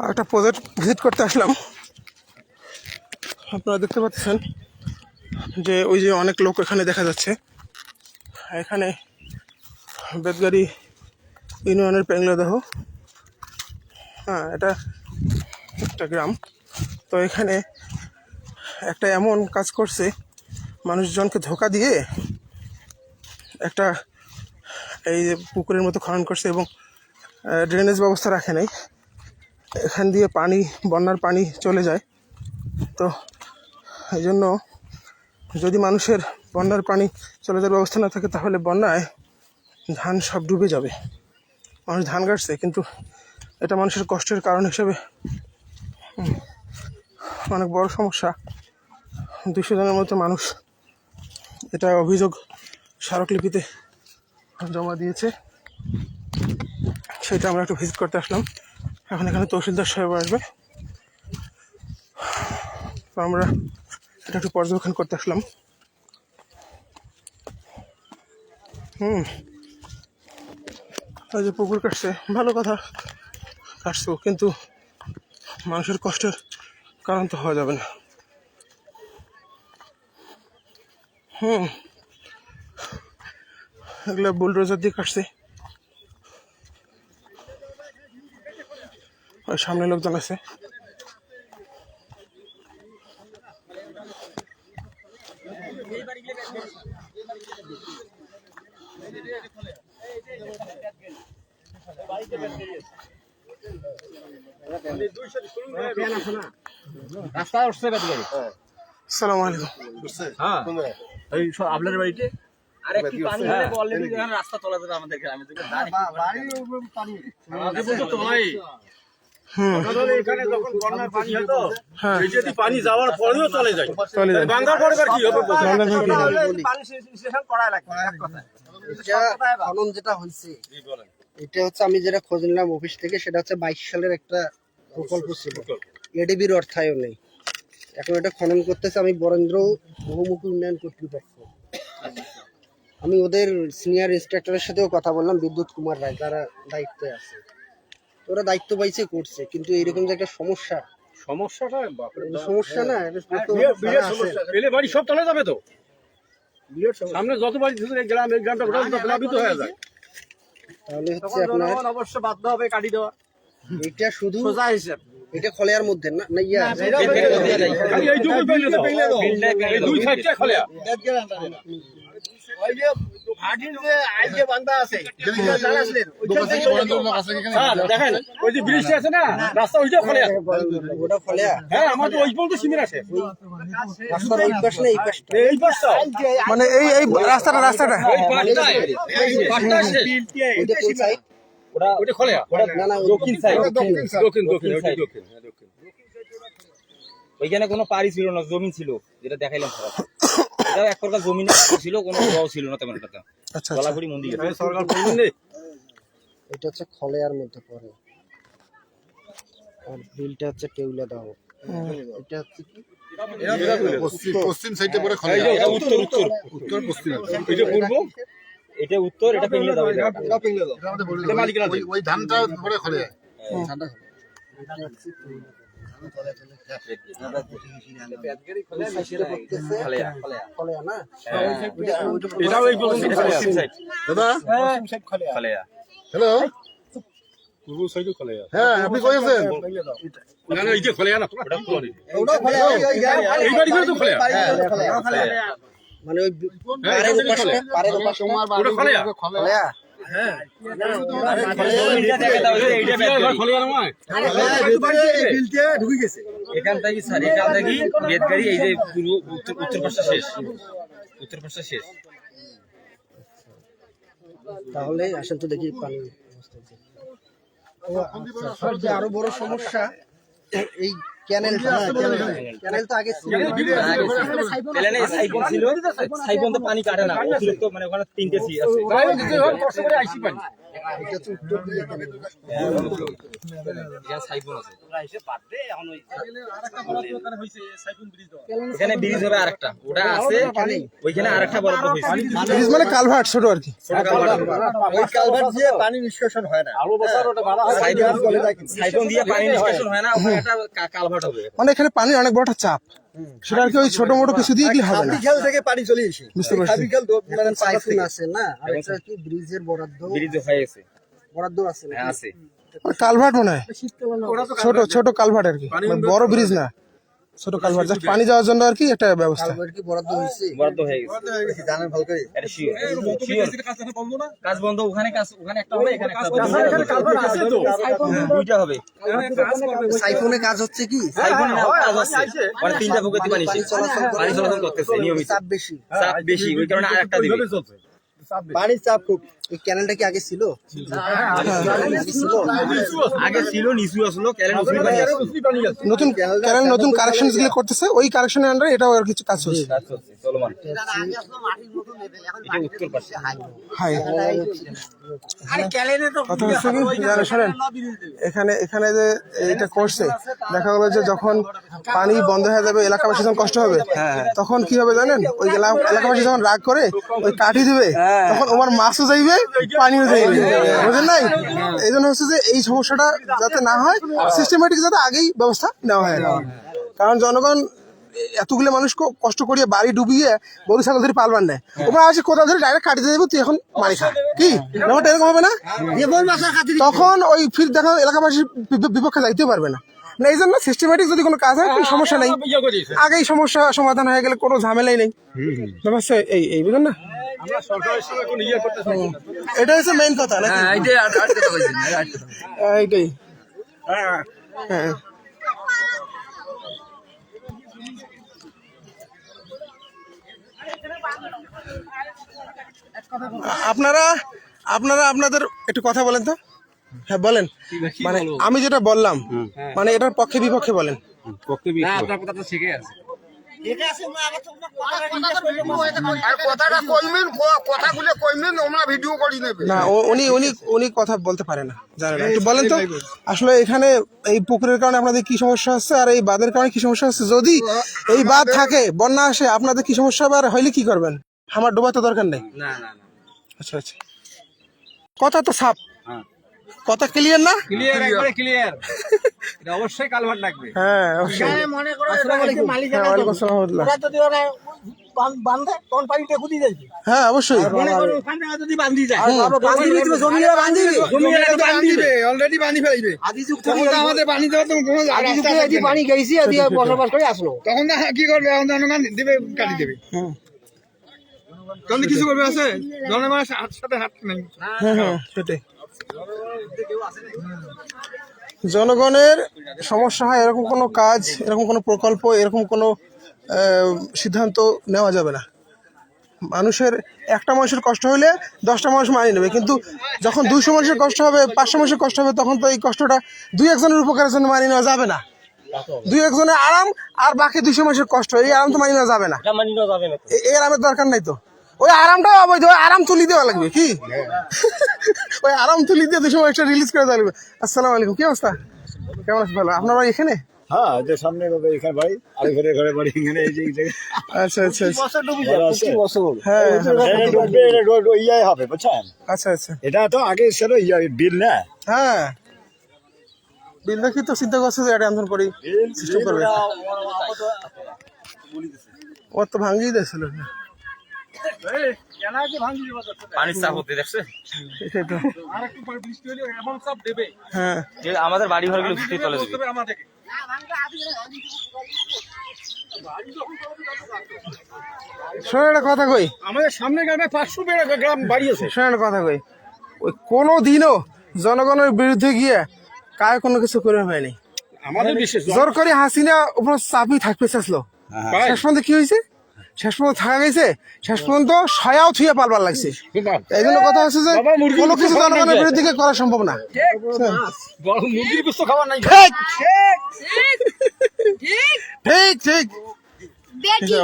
আর একটা project visit করতে আসলাম। আপনারা দেখতে পাচ্ছেন যে ওই যে অনেক লোক এখানে দেখা যাচ্ছে। এখানে বেদগাড়ি ইউনিয়নের পেংলাদেহ হ্যাঁ এটা একটা গ্রাম। তো এখানে একটা এমন কাজ করছে, মানুষজনকে ধোকা দিয়ে একটা এই যে পুকুরের মতো খনন করছে এবং ড্রেনেজ ব্যবস্থা রাখে নাই। এখান দিয়ে পানি, বন্যার পানি চলে যায়। তো এই জন্য যদি মানুষের বন্যার পানি চলে যাওয়ার ব্যবস্থা না থাকে, তাহলে বন্যায় ধান সব ডুবে যাবে। মানুষ ধান কাটছে, কিন্তু এটা মানুষের কষ্টের কারণ হিসেবে। অনেক বড় সমস্যা। দুশো জনের মতো মানুষ এটা অভিযোগ স্মারকলিপিতে জমা দিয়েছে। সেটা আমরা একটু ভিজিট করতে আসলাম। এখন এখানে তহসিলদার সাহেব আসবে। তো আমরা এটা একটু পর্যবেক্ষণ করতে আসলাম। হুম। ওই যে পুকুর কাটছে, ভালো কথা। কাটছো কিন্তু মানুষের কষ্টের কারণ তো হওয়া যাবে না। হুম। এগুলো বুলডোজার দিয়ে কাটছে। ওই সামনে লোকজন আছে রাস্তা উঠছে কত সালাম আলাইকুম হ্যাঁ এই সব আপনার বাড়িতে রাস্তা তোলা যাবে আমাদের গ্রামে এখানে যখন বন্যার পানি হতো হ্যাঁ। যদি পানি যাওয়ার পরেও চলে যায় চলে যান বাঙ্গার পরে কি হবে বলুন? বাংলা ভাষা কি? পানি স্টেশন করা লাগবে এটা খনন যেটা হয়েছে এটা হচ্ছে আমি যেটা খোঁজ নিলাম অফিস থেকে সেটা হচ্ছে বাইশ সালের একটা প্রকল্প ছিল। এডিবির অর্থায়নে। এখন এটা খনন করতেছে আমি বরেন্দ্র বহুমুখী উন্নয়ন কর্তৃপক্ষ। আমি ওদের সিনিয়র ইন্সট্রাক্টরের সাথেও কথা বললাম বিদ্যুৎ কুমার রায় যারা দায়িত্বে আছে। ওরা দায়িত্ব পাইছে করছে। কিন্তু এরকম যে একটা সমস্যা। সমস্যাটা সমস্যা না এটা তো বাড়ি সব যাবে সামনে যত বাড়ি থেকে গ্রাম এই গ্রামটা প্লাবিত হয়ে যায়। তাহলে হচ্ছে তখন আপনার অবশ্য বাধ্য হবে কাটি দেওয়া। এটা শুধু সোজা হিসেব। এটা খলেয়ার মধ্যে না ইয়া এই দুই সাইডটা হ্যাঁ দেখেন ওই যে ব্রিজটা আছে না রাস্তা ওইটা খোলা ওটা খলেয়া হ্যাঁ আমার ওই পর্যন্ত সিমেন্ট আছে। রাস্তার ওই পাশ না এই পাশটা এই পাশটা মানে এই এই রাস্তাটা রাস্তাটা। এই পাশটা এই পাশটা ওইটা কোন সাইড ওটা খোলা। না না দক্ষিণ side। দক্ষিণ দক্ষিণ দক্ষিণ হ্যাঁ, দক্ষিণ ওইখানে কোনো পাড়ি ছিল না জমি ছিল যেটা দেখাইলাম সবাই এটা এক প্রকার জমি না ছিল কোনো গাও ছিল না তেমন একটা আচ্ছা আচ্ছা। মন্দির। সরকার বলবেন এটা হচ্ছে খলেয়ার মধ্যে পড়ে। আর বিলটা হচ্ছে কেউলা দাও এটা হচ্ছে পশ্চিম পশ্চিম সাইডে পরে খলে এটা উত্তর উত্তর। উত্তর পশ্চিম। এই যে পূর্ব এটা উত্তর এটা পেঙ্গলে দাও এটা আমাদের বলে এটা মালিকানা ওই- ধানটা পরে খলে ধানটা খলে। খোলা হ্যালো পূর্ব সাইডে খোলা হ্যাঁ আপনি কই আছেন না না এই খোলা না ওটা খোলা ওটাও খলেয়া এই বাড়িগুলো তো খোলা মানে হ্যাঁ, পাড়ের এটা ওপাশটা খলেয়া। পাড়ের ওপাশটা তোমার ওটা খলেয়া? খলে এইটা। খোলা এখান থেকে স্যার এখান থেকে বেদগাড়ি এই যে পূর্ব উত্তর পাশটা শেষ। উত্তর পাশটা শেষ। তাহলে আসেন তো দেখি পানি আচ্ছা, সবচেয়ে আরও বড় সমস্যা এই ক্যানেল ক্যানেল। তো আগে ছিল। সাইফোন ছিল। সাইফোন তো পানি কাটে না। অতিরিক্ত মানে ওখানে তিনটে সি আছে। কষ্ট করে আইসি পানি। এটা তো উত্তর দিয়ে ক্যানেল এখানে সাইফোন আছে। এখানে ব্রিজ হবে আরেকটা। ওটা আছে। ওইখানে আরেকটা বড় হয়েছে ব্রিজ মানে কালভার্ট ছোট আর কি। ওই কালভার্ট দিয়ে পানি নিষ্কাশন হয় না। আলো বছর ওটা ভাড়া সাইফোন সাইফোন দিয়ে পানি নিষ্কাশন হয় না। একটা কালভার্ট হবে মানে এখানে পানির অনেক বড় একটা চাপ। সেটা আর কি ওই ছোট মোটো কিছু দিয়ে কি হবে না? খেল থেকে পানি চলে এসে। বুঝতে পারছি। খেল মানে সাইফুন আছে না আর এটা কি ব্রিজের বরাদ্দ? ব্রিজ হয়ে গেছে। বরাদ্দ আছে না হ্যাঁ আছে। কালভার্ট মনে হয়। ছোট ছোট কালভার্ট আর কি। মানে বড় ব্রিজ না। ছোট কালভার্ট জাস্ট পানি যাওয়ার জন্য আর কি একটা ব্যবস্থা। কালভার্ট কি বরাদ্দ হয়েছে? বরাদ্দ হয়ে গেছে। জানেন ভালো করে এটা শিওর শিওর কাজ বন্ধ ওখানে কাজ ওখানে একটা হবে এখানে একটা হবে। এখানে কালভার্ট আছে তো। হ্যাঁ, দুইটা হবে। সাইফুনে কাজ হচ্ছে কি? সাইফোনে না কাজ আছে। মানে তিনটা প্রকৃতি পানি পানি চলাচল করতেছে নিয়মিত। চাপ বেশি চাপ বেশি ওই কারণে আরেকটা দিবে। পানির চাপ খুব এই ক্যানেলটা কি আগে ছিল? আগে ছিল। নিচু আসলো পানি নতুন ক্যানেল নতুন কারেকশনগুলো করতেছে ওই কারেকশনের আন্ডারে এটাও আর কিছু কাজ হচ্ছে। চলমান। এটা উত্তর পাশে। হাই। কথা হচ্ছে কি শোনেন এখানে এখানে যে এইটা করছে দেখা গেলো যে যখন পানি বন্ধ হয়ে যাবে এলাকাবাসী যখন কষ্ট হবে তখন কি হবে জানেন? ওই এলা- এলাকাবাসী যখন রাগ করে ওই কাঠি দিবে তখন ওমার মাছও যাইবে পানিও বুঝলেন নাই? এই জন্য হচ্ছে যে এই সমস্যাটা যাতে না হয় সিস্টেমেটিক যাতে আগেই ব্যবস্থা নেওয়া হয়। কারণ জনগণ এতগুলো মানুষ কষ্ট করিয়ে বাড়ি ডুবিয়ে গরু ছাগল ধরে পালবার নেয়। ওরা আসে কোথাও ধরে ডাইরেক্ট কাটিতে দেবো তুই এখন মারি খা। কি? ব্যাপারটা এরকম হবে না? তখন ওই ফির দেখা এলাকাবাসীর বিপক্ষে যাইতে পারবে না। না এই জন্য সিস্টেমেটিক যদি কোনো কাজ হয় কোনো সমস্যা নেই। ইয়ে আগেই সমস্যা সমাধান হয়ে গেলে কোনো ঝামেলাই নেই। ব্যাপার এই এই বুঝলেন না? আমরা সরকারের সঙ্গে কোনো ইয়ে না। এটা হচ্ছে মেইন কথা নাকি? এইটাই হ্যাঁ। আপনারা আপনারা আপনাদের একটু কথা বলেন তো। হ্যাঁ বলেন। মানে আমি যেটা বললাম মানে এটার পক্ষে বিপক্ষে বলেন। আর কথাটা কইবেন কথাগুলো কইবেন আমরা ভিডিও করি নেবে। না উনি উনি উনি কথা বলতে পারে না জানেন একটু বলেন তো আসলে এখানে এই পুকুরের কারণে আপনাদের কি সমস্যা হচ্ছে আর এই বাঁধের কারণে কি সমস্যা হচ্ছে? যদি এই বাঁধ থাকে বন্যা আসে আপনাদের কি সমস্যা হবে আর হইলে কি করবেন? আমার ডোবা তো দরকার নেই। না না না। আচ্ছা আচ্ছা। কথা তো সাপ কথা ক্লিয়ার না? ক্লিয়ার একবারে ক্লিয়ার এটা অবশ্যই কালভার্ট লাগবে। হ্যাঁ অবশ্যই। হ্যাঁ ওয়ালাইকুম আসসালাম রহমতুল্লাহ। যদি ওরা বান্ধে তখন পানিটা খুঁজি যাবে। হ্যাঁ অবশ্যই। ওখান থেকে যদি বান্ধি যায়। বান্ধি দিবে জমিরা বান্ধি দিবে। বান্ধিবে অলরেডি বানি ফেলাইবে। আদি যুগ থেকে তো আমাদের পানি দেওয়ার তো কোনো আদি যুগে থাকবে না। পানি গেছি আদি বসবাস করে আসলো। তখন না কি করবে? এখন জনগণ দিবে কাটি দেবে। তখন কিছু করবে আছে? জনগণ হাত সাথে হাত নেই। হ্যাঁ হ্যাঁ সেটাই। জনগণের সমস্যা হয় এরকম কোনো কাজ এরকম কোনো প্রকল্প এরকম কোনো সিদ্ধান্ত নেওয়া যাবে না। মানুষের একটা মানুষের কষ্ট হলে দশটা মানুষ মানিয়ে নেবে কিন্তু যখন দুইশো মানুষের কষ্ট হবে পাঁচশো মানুষের কষ্ট হবে তখন তো এই কষ্টটা দুই একজনের উপকারের জন্য মানিয়ে নেওয়া যাবে না। দুই একজনের আরাম আর বাকি দুইশো মানুষের কষ্ট এই আরাম তো মানিয়ে নেওয়া যাবে না। এই আরামের দরকার নাই তো। ওই আরামটা অবৈধ ওই আরাম তুলি দেওয়া লাগবে কি? ওই আরাম তুলি দিয়ে দুশো মানুষটা রিলিজ করে দেওয়া লাগবে। আসসালামু আলাইকুম কি অবস্থা? কেমন আছে ভালো? আপনার বাড়ি এখানে? হ্যাঁ যে সামনে বাবা এখানে বাড়ি ঘরে ঘরে বাড়ি এখানে এই যে এই আচ্ছা আচ্ছা আচ্ছা? হ্যাঁ এটা ডুববে, এটা ডো- ডো- ইয়ে হবে বুঝছেন? আচ্ছা আচ্ছা। এটা তো আগে ছিল ইয়ে বিল না? হ্যাঁ। বিল দেখি তো চিন্তা করছে যে এটা আন্দোলন করি সিস্টেম করবে। ও তো ভাঙ্গিয়ে দিয়েছিল। আমাদের বাড়ি ঘরগুলো বৃষ্টি তলে দিবে শোনেন একটা কথা কই। আমাদের সামনে গ্রামে পাঁচশো গ্রাম বাড়ি আছে শোনেন একটা কথা কই। ওই কোনো দিনও জনগণের বিরুদ্ধে গিয়ে কায় কোনো কিছু করে হয়নি। আমাদের বিশেষ জোর করে হাসিনা উপর চাপি থাকতে চাইছিল। শেষ পর্যন্ত কি হয়েছে? শেষ পর্যন্ত থাকা গেছে। শেষ পর্যন্ত সয়াও থুয়ে পালবার লাগছে। এই জন্য কথা হচ্ছে যে মুরগির কোনো কিছু জনগণের বিরুদ্ধে করা সম্ভব না? মুরগির গোস্ত খাবার নাই ঠিক। ঠিক। ঠিক।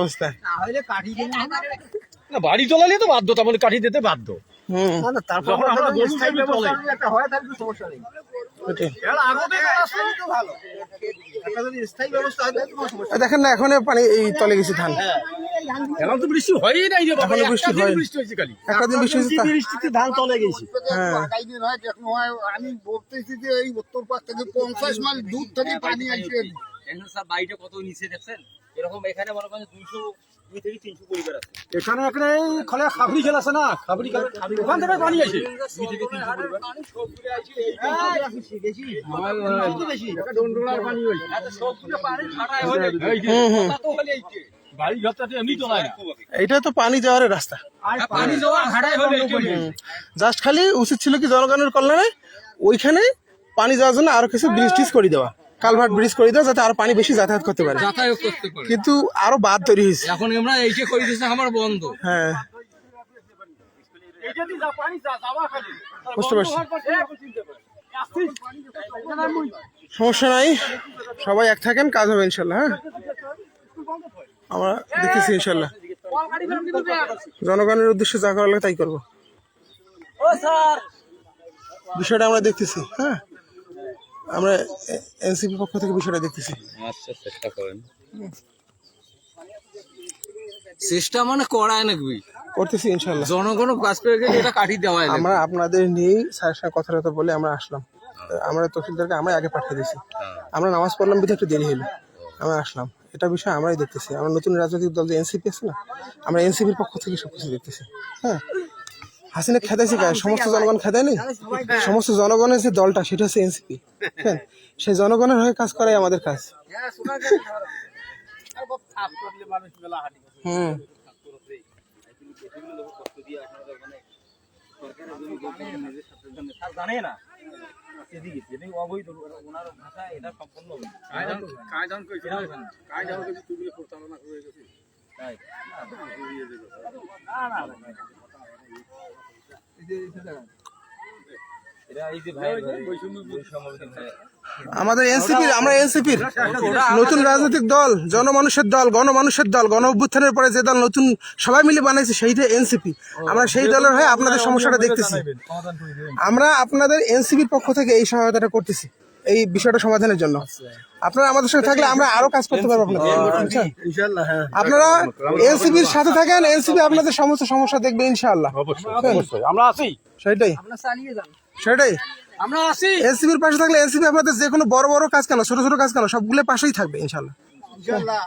অবস্থা। না বাড়ি চলালে তো বাধ্য তার মানে কাঠি দিতে বাধ্য। তারপর আমরা একটা হয় তাহলে সমস্যা নেই। দেখেন না এখন পানি এই তলে গেছে ধান। এখন তো বৃষ্টি হয়ই নাই যে বাবা বৃষ্টি একটা বৃষ্টি হয়েছে খালি। একটা দিন বৃষ্টি হয়েছে বৃষ্টিতে ধান তলে গেছে। হ্যাঁ। দিন হয় দেখুন হয় আমি বলতেছি যে এই উত্তর পাক থেকে পঞ্চাশ মাইল দূর থেকে পানি এখন বাড়িটা কত নিচে দেখছেন? এরকম এখানে মনে করেন দুইশো দুই থেকে তিনশো পরিবার আছে। এখানে এই খলে খাবরি খেলা আছে না? খাবরি খেলা। ওখান থেকে পানি আসে না। এইটা তো পানি যাওয়ার রাস্তা। জাস্ট খালি উচিত ছিল কি জনগণের কল্যাণে ওইখানে পানি যাওয়ার জন্য আরও কিছু ব্রিজ টিজ করে দেওয়া। কালভার্ট ব্রিজ করে দেওয়া যাতে আরও পানি বেশি যাতায়াত করতে পারে। যাতায়াত করতে পারে। কিন্তু আরও বাদ তৈরি হয়েছে। এখন আমরা এইটা করে দিচ্ছে আমার বন্ধ। হ্যাঁ। যা যা বুঝতে পারছি। সমস্যা নাই। সবাই এক থাকেন কাজ হবে ইনশাল্লাহ হ্যাঁ? আমরা দেখতেছি ইনশাল্লাহ। জনগণের উদ্দেশ্যে যা করা লাগে তাই করব। বিষয়টা আমরা দেখতেছি হ্যাঁ? আমরা এনসিপি পক্ষ থেকে বিষয়টা দেখতেছি। আচ্ছা চেষ্টা করেন। চেষ্টা মানে করায় নাকি? করতেছি ইনশাল্লাহ জনগণ কাজ পেয়ে গেলে এটা কাটি দেওয়া আমরা আপনাদের নিয়েই স্যারের সঙ্গে কথা টথা বলে আমরা আসলাম। আমরা তহসিলদারকে আমরা আগে পাঠিয়ে দিয়েছি। আমরা নামাজ পড়লাম বিধে একটু দেরি হলো আমরা আসলাম। এটা বিষয় আমরাই দেখতেছি। আমরা নতুন রাজনৈতিক দল যে এনসিপি আছে না আমরা এনসিপির পক্ষ থেকে সবকিছু দেখতেছি। হ্যাঁ? হাসিনা খেদাইছে গায়ে সমস্ত জনগণ খেদায় নেই সমস্ত জনগণের যে দলটা সেটা হচ্ছে এনসিপি হ্যাঁ সেই জনগণের হয়ে কাজ করাই আমাদের কাজ হুম স্যার জানে না। তাই। আমাদের এনসিপির, আমরা এনসিপির। নতুন রাজনৈতিক দল, জনমানুষের দল, গণমানুষের দল গণ অভ্যুত্থানের পরে যে দল নতুন সবাই মিলে বানাইছে সেইটা এনসিপি। আমরা সেই দলের হয়ে আপনাদের সমস্যাটা দেখতেছি। আমরা আপনাদের এনসিপির পক্ষ থেকে এই সহায়তাটা করতেছি। এই বিষয়টা সমাধানের জন্য। আপনারা আমাদের সঙ্গে থাকলে আমরা আরও কাজ করতে পারব আপনাদের? ইনশাআল্লাহ হ্যাঁ। আপনারা এনসিপির সাথে থাকেন এনসিপি আপনাদের সমস্ত সমস্যা দেখবে ইনশাআল্লাহ। আমরা আছি। সেটাই। সেটাই। আমরা আসি এনসিপির পাশে থাকলে এনসিপি আপনাদের যে কোনো বড় বড় কাজ কেন ছোট ছোট কাজ কেন সবগুলো পাশেই থাকবে ইনশাআল্লাহ। ইনশাল্লাহ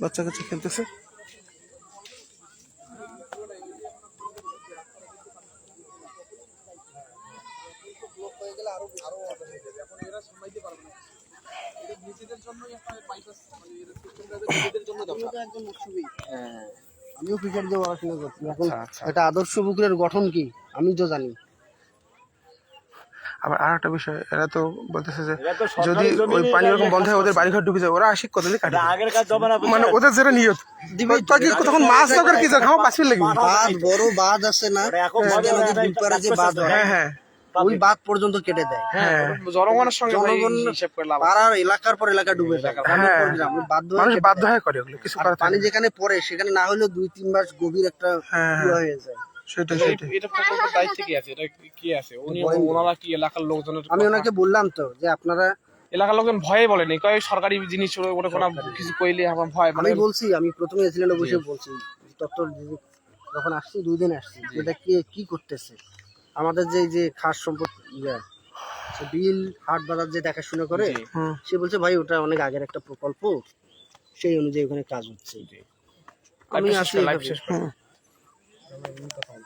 বাচ্চা কাচ্চা খেলতেছে আমিও ক্রিকেট দিয়ে পড়াশোনা করছি। এখন এটা আদর্শ পুকুরের গঠন কি? আমি তো জানি। আবার আর একটা বিষয় এরা তো বলতেছে যে যদি ওই পানি ওরকম বন্ধ হয় ওদের বাড়িঘর ডুবে যায় ওরা আসি কত দিয়ে কাটে আগের কাজ জমা না মানে ওদের যেটা নিয়ত। তখন মাছ দরকার কি খাওয়া? পাঁচ মিনিট লাগবে। বাঁধ বড় বাঁধ আছে না যে বাঁধ হয়। হ্যাঁ হ্যাঁ। ওই বাঁধ পর্যন্ত কেটে দেয়। হ্যাঁ। জনগণের সঙ্গে জনগণ পাড়ার এলাকার পর এলাকা ডুবে যায়। হ্যাঁ। বাধ্য হয়ে। করে ওগুলো কিছু পানি যেখানে পড়ে সেখানে না হলেও দুই তিন মাস গভীর একটা হ্যাঁ, ইয়ে হ্যাঁ। হয়ে যায়। সেটাই সেটাই। এটা প্রকল্পের দায়িত্ব কি আছে? এটা কি আছে? উনি ওনারা কি এলাকার লোকজনের আমি ওনাকে বললাম তো যে আপনারা এলাকার লোকজন ভয়ে বলেনি কয় সরকারি জিনিস ওটা কোনো কিছু কইলে আমার ভয় মানে আমি বলছি আমি প্রথমে এসিলেন্টে বসে বলছি ডক্টর যখন আসছি দুই দিন আসছি যেটা কে কি করতেছে? আমাদের যে এই যে খাস সম্পদ ইয়ে বিল হাট বাজার যে দেখাশোনা করে সে বলছে ভাই ওটা অনেক আগের একটা প্রকল্প সেই অনুযায়ী ওখানে কাজ হচ্ছে। আমি আসলে লাইফ শেষ করে। হুম।